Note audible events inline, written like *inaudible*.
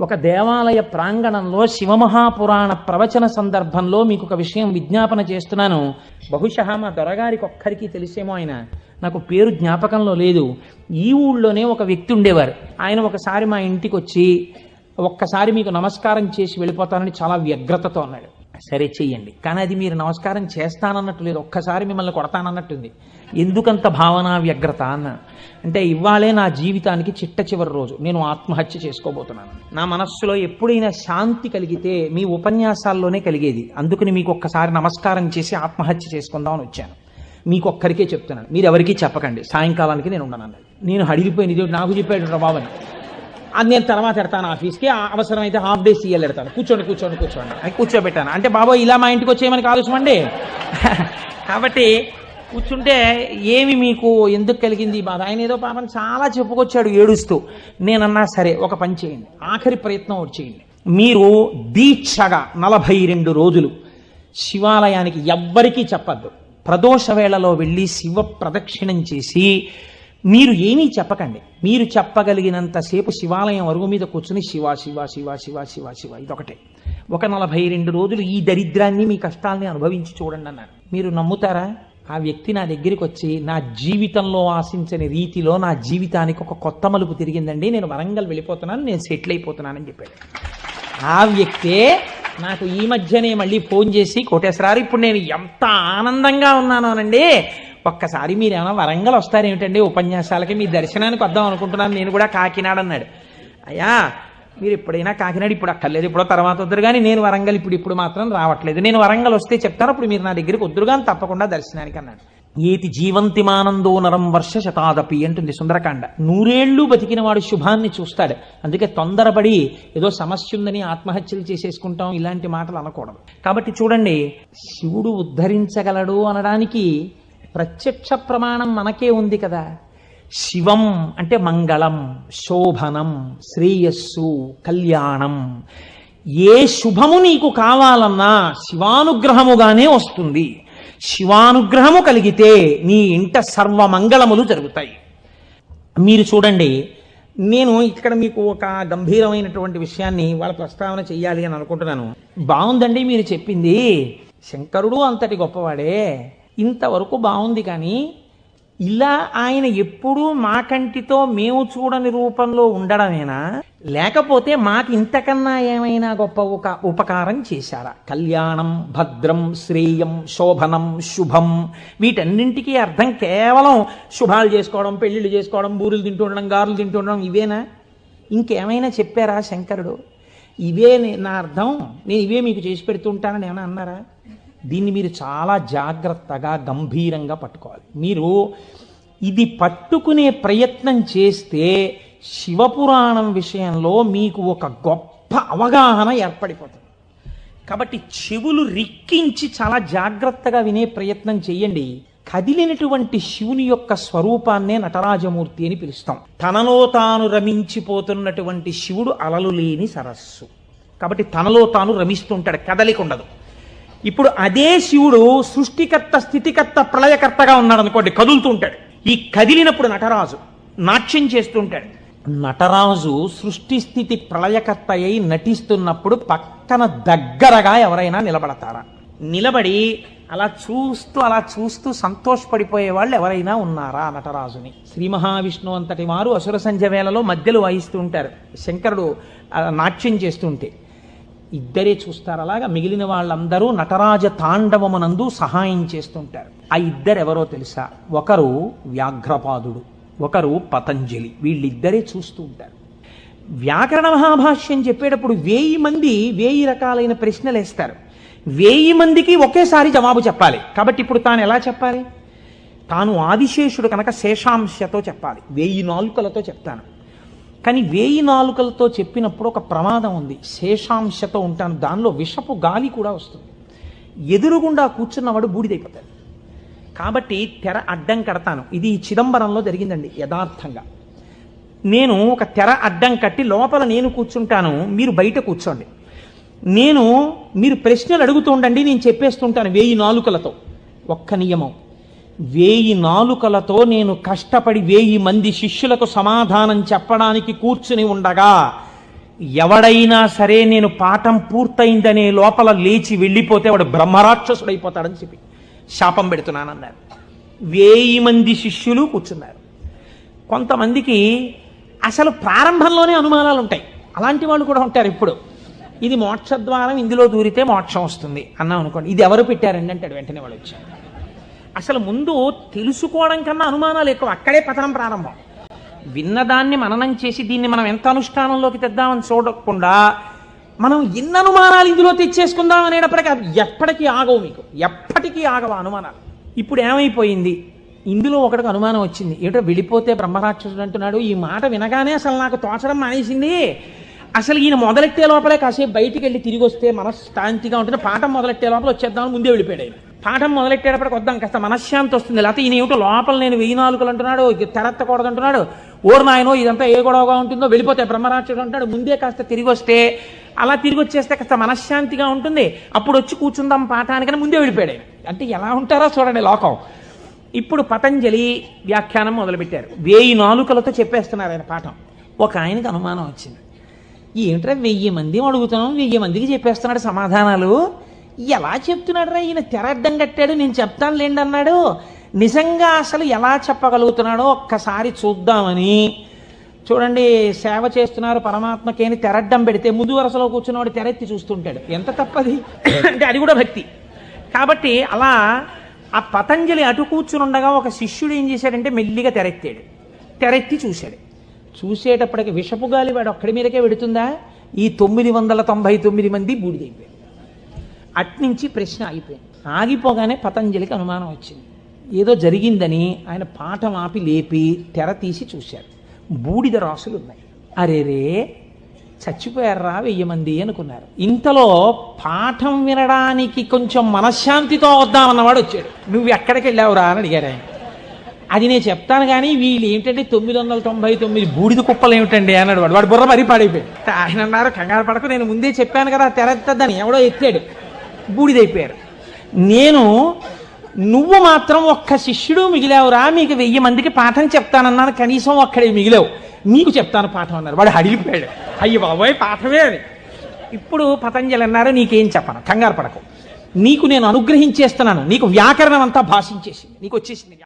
ఒక దేవాలయ ప్రాంగణంలో శివమహాపురాణ ప్రవచన సందర్భంలో మీకు ఒక విషయం విజ్ఞాపన చేస్తున్నాను. బహుశా మా దొరగారికి ఒక్కరికి తెలిసేమో ఆయన. నాకు పేరు జ్ఞాపకంలో లేదు. ఈ ఊళ్ళోనే ఒక వ్యక్తి ఉండేవారు. ఆయన ఒకసారి మా ఇంటికి వచ్చి ఒక్కసారి మీకు నమస్కారం చేసి వెళ్ళిపోతానని చాలా వ్యగ్రతతో అన్నాడు. సరే చెయ్యండి. కానీ అది మీరు నమస్కారం చేస్తానన్నట్టు లేదు. ఒక్కసారి మిమ్మల్ని కొడతానన్నట్టుంది. ఎందుకంత భావనా వ్యగ్రత అన్న? అంటే ఇవాళే నా జీవితానికి చిట్ట చివరి రోజు. నేను ఆత్మహత్య చేసుకోబోతున్నాను. నా మనస్సులో ఎప్పుడైనా శాంతి కలిగితే మీ ఉపన్యాసాల్లోనే కలిగేది. అందుకని మీకు ఒక్కసారి నమస్కారం చేసి ఆత్మహత్య చేసుకుందామని వచ్చాను. మీకు ఒక్కరికే చెప్తున్నాను. మీరు ఎవరికీ చెప్పకండి. సాయంకాలానికి నేను ఉండను నేను హడిగిపోయిన నాకు చెప్పాడు రా బాబని అది నేను తర్వాత ఎడతాను ఆఫీస్కి. అవసరమైతే హాఫ్ డే సీఎల్ ఎడతాను కూర్చోండి కూర్చోండి కూర్చోండి. కూర్చోబెట్టాను. అంటే బాబా ఇలా మా ఇంటికి వచ్చేయమని కాలుష్మండి *laughs* కాబట్టి కూర్చుంటే ఏమి మీకు ఎందుకు కలిగింది ఈ బాధ? ఆయన ఏదో పాపం చాలా చెప్పుకొచ్చాడు ఏడుస్తూ. నేనన్నా సరే ఒక పని చేయండి. ఆఖరి ప్రయత్నం ఒకటి చేయండి. మీరు దీక్షగా నలభై రెండు రోజులు శివాలయానికి ఎవ్వరికీ చెప్పద్దు. ప్రదోష వేళలో వెళ్ళి శివ ప్రదక్షిణం చేసి మీరు ఏమీ చెప్పకండి. మీరు చెప్పగలిగినంతసేపు శివాలయం అరుగు మీద కూర్చుని శివ శివ శివ శివ శివ శివ ఇదొకటే. ఒక నలభై రెండు రోజులు ఈ దరిద్రాన్ని మీ కష్టాల్ని అనుభవించి చూడండి అన్నారు. మీరు నమ్ముతారా? ఆ వ్యక్తి నా దగ్గరికి వచ్చి నా జీవితంలో ఆశించని రీతిలో నా జీవితానికి ఒక కొత్త మలుపు తిరిగిందండి. నేను వరంగల్ వెళ్ళిపోతున్నాను నేను సెటిల్ అయిపోతున్నానని చెప్పాడు. ఆ వ్యక్తే నాకు ఈ మధ్యనే మళ్ళీ ఫోన్ చేసి కోటేశ్వరారు ఇప్పుడు నేను ఎంత ఆనందంగా ఉన్నాను అనండి ఒక్కసారి మీరు ఏమైనా వరంగల్ వస్తారేమిటండి ఉపన్యాసాలకి మీ దర్శనానికి వద్దాం అనుకుంటున్నాను. నేను కూడా కాకినాడ అన్నాడు. అయ్యా మీరు ఎప్పుడైనా కాకినాడ ఇప్పుడు అక్కర్లేదు. ఇప్పుడో తర్వాత వద్దరు కానీ నేను వరంగల్ ఇప్పుడు ఇప్పుడు మాత్రం రావట్లేదు. నేను వరంగల్ వస్తే చెప్తాను. అప్పుడు మీరు నా దగ్గరికి వద్దురు కానీ తప్పకుండా దర్శనానికి అన్నాడు. ఏతి జీవంతిమానందో నరం వర్ష శతాదపి అంటుంది సుందరకాండ. నూరేళ్ళు బతికిన వాడు శుభాన్ని చూస్తాడు. అందుకే తొందరపడి ఏదో సమస్య ఉందని ఆత్మహత్యలు చేసేసుకుంటాం. ఇలాంటి మాటలు అనకూడదు. కాబట్టి చూడండి శివుడు ఉద్ధరించగలడు అనడానికి ప్రత్యక్ష ప్రమాణం మనకే ఉంది కదా. శివం అంటే మంగళం శోభనం శ్రేయస్సు కళ్యాణం. ఏ శుభము నీకు కావాలన్నా శివానుగ్రహముగానే వస్తుంది. శివానుగ్రహము కలిగితే నీ ఇంట సర్వమంగళములు జరుగుతాయి. మీరు చూడండి నేను ఇక్కడ మీకు ఒక గంభీరమైనటువంటి విషయాన్ని వాళ్ళ ప్రస్తావన చెయ్యాలి అని అనుకుంటున్నాను. బాగుందండి మీరు చెప్పింది. శంకరుడు అంతటి గొప్పవాడే. ఇంతవరకు బాగుంది కానీ ఇలా ఆయన ఎప్పుడూ మా కంటితో మేము చూడని రూపంలో ఉండడమేనా? లేకపోతే మాకు ఇంతకన్నా ఏమైనా గొప్ప ఒక ఉపకారం చేశారా? కళ్యాణం భద్రం శ్రేయం శోభనం శుభం వీటన్నింటికీ అర్థం కేవలం శుభాలు చేసుకోవడం పెళ్ళిళ్ళు చేసుకోవడం బూరులు తింటూ ఉండడం గారులు తింటూ ఉండడం ఇవేనా? ఇంకేమైనా చెప్పారా శంకరుడు? ఇవే నా అర్థం. నేను ఇవే మీకు చేసి పెడుతుంటానని ఏమైనా అన్నారా? దీన్ని మీరు చాలా జాగ్రత్తగా గంభీరంగా పట్టుకోవాలి. మీరు ఇది పట్టుకునే ప్రయత్నం చేస్తే శివపురాణం విషయంలో మీకు ఒక గొప్ప అవగాహన ఏర్పడిపోతుంది. కాబట్టి చెవులు రిక్కించి చాలా జాగ్రత్తగా వినే ప్రయత్నం చేయండి. కదిలినటువంటి శివుని యొక్క స్వరూపాన్నే నటరాజమూర్తి అని పిలుస్తాం. తనలో తాను రమించిపోతున్నటువంటి శివుడు అలలు లేని సరస్సు. కాబట్టి తనలో తాను రమిస్తుంటాడు కదలిక ఉండదు ఇప్పుడు అదే శివుడు సృష్టికర్త స్థితికర్త ప్రళయకర్తగా ఉన్నాడు అనుకోండి కదులుతూ ఉంటాడు ఈ కదిలినప్పుడు నటరాజు నాట్యం చేస్తుంటాడు. నటరాజు సృష్టి స్థితి ప్రళయకర్త అయి నటిస్తున్నప్పుడు పక్కన దగ్గరగా ఎవరైనా నిలబడతారా? నిలబడి అలా చూస్తూ అలా చూస్తూ సంతోషపడిపోయే వాళ్ళు ఎవరైనా ఉన్నారా నటరాజుని? శ్రీ మహావిష్ణు అంతటి వారు అసుర సంధ్య వేళలో మధ్యలో వాయిస్తూ ఉంటారు శంకరుడు నాట్యం చేస్తుంటే. ఇద్దరే చూస్తారు అలాగా మిగిలిన వాళ్ళందరూ నటరాజ తాండవమునందు సహాయం చేస్తుంటారు. ఆ ఇద్దరెవరో తెలుసా? ఒకరు వ్యాఘ్రపాదుడు ఒకరు పతంజలి. వీళ్ళిద్దరే చూస్తూ ఉంటారు. వ్యాకరణ మహాభాష్యం చెప్పేటప్పుడు వేయి మంది వేయి రకాలైన ప్రశ్నలు వేస్తారు వేయి మందికి ఒకేసారి జవాబు చెప్పాలి. కాబట్టి ఇప్పుడు తాను ఎలా చెప్పాలి? తాను ఆదిశేషుడు కనుక శేషాంశతో చెప్పాలి. వేయి నాలుకలతో చెప్తాను. కానీ వేయి నాలుకలతో చెప్పినప్పుడు ఒక ప్రమాదం ఉంది. శేషాంశతో ఉంటాను. దానిలో విషపు గాలి కూడా వస్తుంది. ఎదురుగుండా కూర్చున్నవాడు బూడిదైపోతాడు. కాబట్టి తెర అడ్డం కడతాను. ఇది చిదంబరంలో జరిగిందండి యథార్థంగా. నేను ఒక తెర అడ్డం కట్టి లోపల నేను కూర్చుంటాను. మీరు బయట కూర్చోండి. నేను మీరు ప్రశ్నలు అడుగుతూ ఉండండి నేను చెప్పేస్తుంటాను వేయి నాలుకలతో. ఒక్క నియమం. వేయి నాలుకలతో నేను కష్టపడి వేయి మంది శిష్యులకు సమాధానం చెప్పడానికి కూర్చుని ఉండగా ఎవడైనా సరే నేను పాఠం పూర్తయిందనే లోపల లేచి వెళ్ళిపోతే వాడు బ్రహ్మరాక్షసుడైపోతాడని చెప్పి శాపం పెడుతున్నానన్నారు. వేయి మంది శిష్యులు కూర్చున్నారు. కొంతమందికి అసలు ప్రారంభంలోనే అనుమానాలు ఉంటాయి అలాంటి వాళ్ళు కూడా ఉంటారు ఇప్పుడు. ఇది మోక్షద్వారం ఇందులో దూరితే మోక్షం వస్తుంది అన్నాం అనుకోండి ఇది ఎవరు పెట్టారండి? అంటాడు వెంటనే వాళ్ళు వచ్చారు అసలు ముందు తెలుసుకోవడం కన్నా అనుమానాలు ఎక్కువ. అక్కడే పతనం ప్రారంభం. విన్నదాన్ని మననం చేసి దీన్ని మనం ఎంత అనుష్ఠానంలోకి తెద్దామని చూడకుండా మనం ఎన్ని అనుమానాలు ఇందులో తెచ్చేసుకుందాం అనేటప్పటికీ అవి ఎప్పటికీ ఆగవు మీకు. ఎప్పటికీ ఆగవు అనుమానాలు. ఇప్పుడు ఏమైపోయింది? ఇందులో ఒకటికి అనుమానం వచ్చింది. ఏటో వెళ్ళిపోతే బ్రహ్మరాక్షసుడు అంటున్నాడు ఈ మాట వినగానే అసలు నాకు తోచడం మానేసింది. అసలు ఈయన మొదలెట్టే లోపలే కాసేపు బయటికి వెళ్ళి తిరిగి వస్తే మనశ్శాంతిగా ఉంటుంది. పాఠం మొదలెట్టే లోపల వచ్చేద్దామని ముందే వెళ్ళిపోయాడు ఆయన. పాఠం మొదలెట్టేటప్పటికి వద్దాం కాస్త మనశ్శాంతి వస్తుంది. లేకపోతే ఈయన ఏమిటో లోపల నేను వెయ్యి నాలుగులు అంటున్నాడు తెరెత్తకూడదు అంటున్నాడు. ఓరు నాయనో ఇదంతా ఏ గొడవగా ఉంటుందో వెళ్ళిపోతే బ్రహ్మరాక్షుడు అంటాడు ముందే కాస్త తిరిగి వస్తే అలా తిరిగి వచ్చేస్తే కాస్త మనశ్శాంతిగా ఉంటుంది. అప్పుడు వచ్చి కూర్చుందాం పాఠానికని ముందే వెళ్ళిపోయాడు అంటే ఎలా ఉంటారో చూడండి లోకం. ఇప్పుడు పతంజలి వ్యాఖ్యానం మొదలుపెట్టారు. వేయి నాలుకలతో చెప్పేస్తున్నారు ఆయన పాఠం. ఒక ఆయనకు అనుమానం వచ్చింది. ఏంటంటే వెయ్యి మంది అడుగుతున్నాం వెయ్యి మందికి చెప్పేస్తున్నాడు సమాధానాలు? ఎలా చెప్తున్నాడు రా ఈయన తెరడ్డం కట్టాడు నేను చెప్తాను లేండి అన్నాడు. నిజంగా అసలు ఎలా చెప్పగలుగుతున్నాడో ఒక్కసారి చూద్దామని. చూడండి సేవ చేస్తున్నారు పరమాత్మకేని తెరడ్డం పెడితే ముందు వరుసలో కూర్చున్నవాడు తెరెత్తి చూస్తుంటాడు. ఎంత తప్పది? అంటే అది కూడా భక్తి. కాబట్టి అలా ఆ పతంజలి అటు కూర్చుని ఉండగా ఒక శిష్యుడు ఏం చేశాడంటే మెల్లిగా తెరెత్తాడు తెరెత్తి చూశాడు. చూసేటప్పటికి విషపు గాలి వాడు ఒక్కడి మీదకే పెడుతుందా ఈ తొమ్మిది వందల తొంభై తొమ్మిది మంది బూడిదైపోయారు. అట్నుంచి ప్రశ్న ఆగిపోయింది. ఆగిపోగానే పతంజలికి అనుమానం వచ్చింది. ఏదో జరిగిందని ఆయన పాఠం ఆపి లేపి తెర తీసి చూశారు. బూడిద రాసులు ఉన్నాయి. అరేరే చచ్చిపోయారా వెయ్యి మంది అనుకున్నారు. ఇంతలో పాఠం వినడానికి కొంచెం మనశ్శాంతితో వద్దామన్నవాడు వచ్చాడు. నువ్వు ఎక్కడికి వెళ్ళావురా అని అడిగారు ఆయన. అది నేను చెప్తాను కానీ వీళ్ళు ఏంటంటే తొమ్మిది వందల తొంభై తొమ్మిది బూడిద కుప్పలు ఏమిటండి అన్నాడు వాడు. వాడు బుర్ర మరీ పాడైపోయాడు. ఆయన అన్నారు కంగారు పడకు నేను ముందే చెప్పాను కదా తెరెత్తద్దని ఎవడో ఎత్తాడు. బూడిదైపోయారు. నేను నువ్వు మాత్రం ఒక్క శిష్యుడు మిగిలావురా మీకు వెయ్యి మందికి పాఠం చెప్తానన్నాను కనీసం ఒక్కడే మిగిలావు. నీకు చెప్తాను పాఠం అన్నారు. వాడు అడిగిపోయాడు. అయ్యి బాబోయ్ పాఠమే అని. ఇప్పుడు పతంజలి అన్నారు నీకేం చెప్పను. కంగారు పడకు. నీకు నేను అనుగ్రహించేస్తున్నాను. నీకు వ్యాకరణం అంతా భాషించేసింది. నీకు వచ్చేసింది